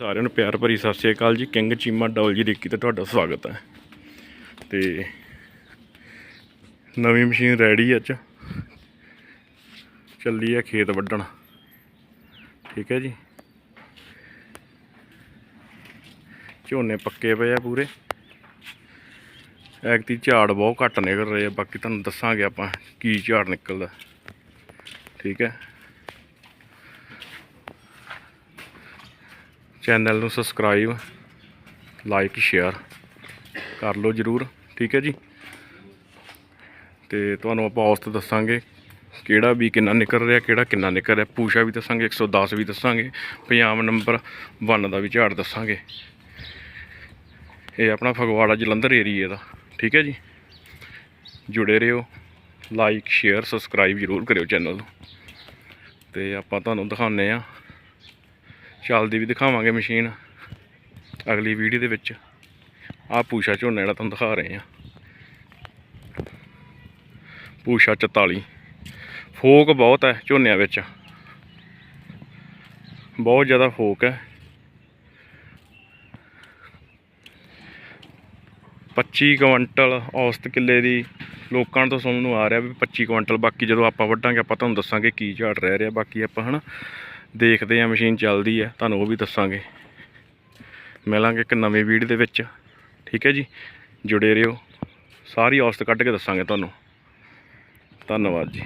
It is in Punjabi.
ਸਾਰਿਆਂ ਨੂੰ ਪਿਆਰ ਭਰੀ ਸਤਿ ਸ੍ਰੀ ਅਕਾਲ ਜੀ। ਕਿੰਗ ਚੀਮਾ ਡਬਲ ਜੀ ਡਿੱਕੀ ਤੇ ਤੁਹਾਡਾ ਸਵਾਗਤ ਹੈ। ਤੇ ਨਵੀਂ ਮਸ਼ੀਨ ਰੈਡੀ ਅੱਜ। ਚੱਲੀ ਹੈ ਖੇਤ ਵੱਢਣ। ਠੀਕ ਹੈ ਜੀ। ਝੋਨੇ ਪੱਕੇ ਪਏ ਆ ਪੂਰੇ। ਐਕਤੀ ਝਾੜ ਬਹੁਤ ਘੱਟ ਨਿਕਲ ਰਹੇ ਆ। ਬਾਕੀ ਤੁਹਾਨੂੰ ਦੱਸਾਂਗੇ ਆਪਾਂ ਕੀ ਝਾੜ ਨਿਕਲਦਾ। ਠੀਕ ਹੈ। ਚੈਨਲ ਨੂੰ ਸਬਸਕ੍ਰਾਈਬ ਲਾਈਕ ਸ਼ੇਅਰ ਕਰ ਲਓ ਜਰੂਰ, ਠੀਕ ਹੈ ਜੀ? ਤੇ ਤੁਹਾਨੂੰ ਆਪਾਂ ਔਸਤ ਦੱਸਾਂਗੇ ਕਿਹੜਾ ਵੀ ਕਿੰਨਾ ਨਿਕਲ ਰਿਹਾ, ਕਿਹੜਾ ਕਿੰਨਾ ਨਿਕਲ ਰਿਹਾ। ਪੂਸ਼ਾ ਵੀ ਦੱਸਾਂਗੇ 110 ਵੀ ਦੱਸਾਂਗੇ। ਪੰਜਾਬ ਨੰਬਰ 1 ਦਾ ਵੀ ਝਾੜ ਦੱਸਾਂਗੇ। ਇਹ ਆਪਣਾ ਫਗਵਾੜਾ ਜਲੰਧਰ ਏਰੀਆ ਦਾ, ਠੀਕ ਹੈ ਜੀ? ਜੁੜੇ ਰਹੋ ਲਾਈਕ ਸ਼ੇਅਰ ਸਬਸਕ੍ਰਾਈਬ ਜਰੂਰ ਕਰਿਓ ਚੈਨਲ ਨੂੰ। ਤੇ ਆਪਾਂ ਤੁਹਾਨੂੰ ਦਿਖਾਉਂਦੇ ਆ ਚੱਲਦੀ ਵੀ ਦਿਖਾਵਾਂਗੇ ਮਸ਼ੀਨ ਅਗਲੀ ਵੀਡੀਓ ਦੇ ਵਿੱਚ। ਆਹ ਪੂਸ਼ਾ ਝੋਨਾ ਜਿਹੜਾ ਤੁਹਾਨੂੰ ਦਿਖਾ ਰਹੇ ਆ ਪੂਸ਼ਾ 44 ਫੋਕ ਬਹੁਤ ਹੈ ਝੋਨਿਆਂ ਵਿੱਚ। ਬਹੁਤ ਜ਼ਿਆਦਾ ਫੋਕ ਹੈ। 25 ਕੁਇੰਟਲ ਔਸਤ ਕਿੱਲੇ ਦੀ ਲੋਕਾਂ ਤੋਂ ਸੁਣਨ ਨੂੰ ਆ ਰਿਹਾ ਵੀ 25 ਕੁਇੰਟਲ। ਬਾਕੀ ਜਦੋਂ ਆਪਾਂ ਵੱਢਾਂਗੇ, ਆਪਾਂ ਤੁਹਾਨੂੰ ਦੱਸਾਂਗੇ ਕੀ ਝਾੜ ਰਹਿ ਰਿਹਾ, ਬਾਕੀ ਆਪਾਂ ਹਨਾ ਦੇਖਦੇ ਆ ਮਸ਼ੀਨ ਚੱਲਦੀ ਹੈ, ਤੁਹਾਨੂੰ ਉਹ ਵੀ ਦੱਸਾਂਗੇ। ਮਿਲਾਂਗੇ ਇੱਕ ਨਵੀਂ ਵੀਡੀਓ ਦੇ ਵਿੱਚ, ਠੀਕ ਹੈ ਜੀ? ਜੁੜੇ ਰਹੋ। ਸਾਰੀ ਔਸਤ ਕੱਢ ਕੇ ਦੱਸਾਂਗੇ ਤੁਹਾਨੂੰ। ਧੰਨਵਾਦ ਜੀ।